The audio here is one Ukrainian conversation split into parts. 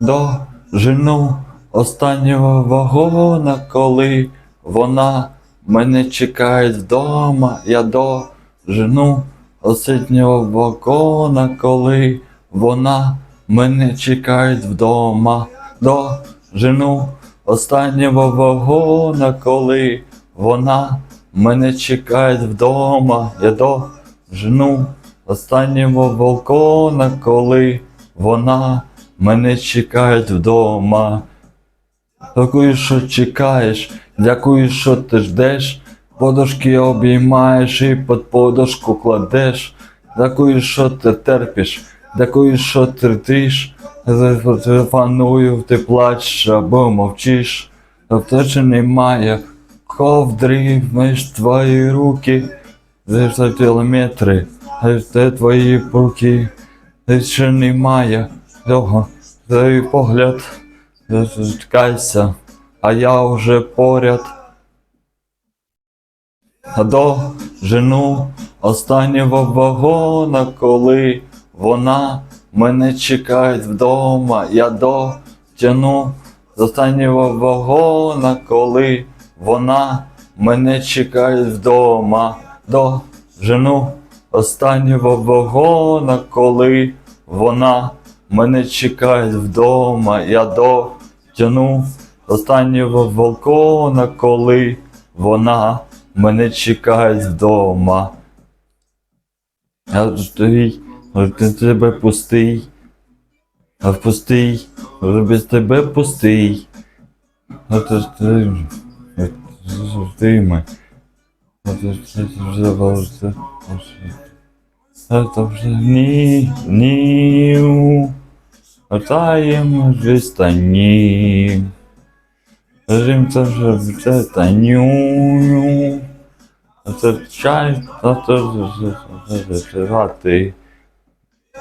До жену останнього вагона, коли вона мене чекає вдома, я до жену останнього вагона, коли вона мене чекає вдома, до жену останнього вагона, коли вона мене чекає вдома, я до жену останнього балкона, коли вона мене чекає вдома. Дякую, що чекаєш, дякую, що ти ждеш, подушки обіймаєш і під подушку кладеш. Дякую, що ти терпиш, дякую, що терпиш. Телефоную, ти плачеш або мовчиш. Тобто чи немає ковдри між твої руки, за кілометри, це твої руки, ти ще немає цього, твій погляд. Чекайся, а я вже поряд. До жену останнього вагона, коли вона мене чекає вдома, я дотяну з останнього вагона, коли вона мене чекає вдома, до жену останнього вагона, коли вона мене чекає вдома, я дотяну останнього балкона, коли вона мене чекає вдома. Я твій, ти тебе пустий, а пустий, без тебе пустий. Ти, ти ти вже вже стані. Рим це це це чай, а то жати.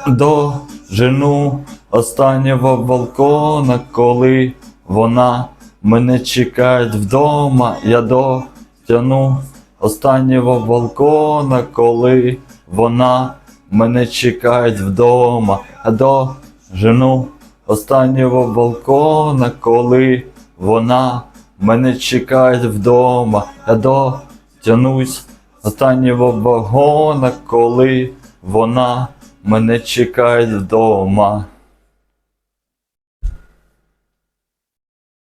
До жену останнього балкона, коли вона мене чекає вдома, я дотяну останнього балкона, коли вона мене чекає вдома, а до жену останнього балкона, коли вона мене чекає вдома, я дотянусь останнього вагона, коли вона мене чекає вдома.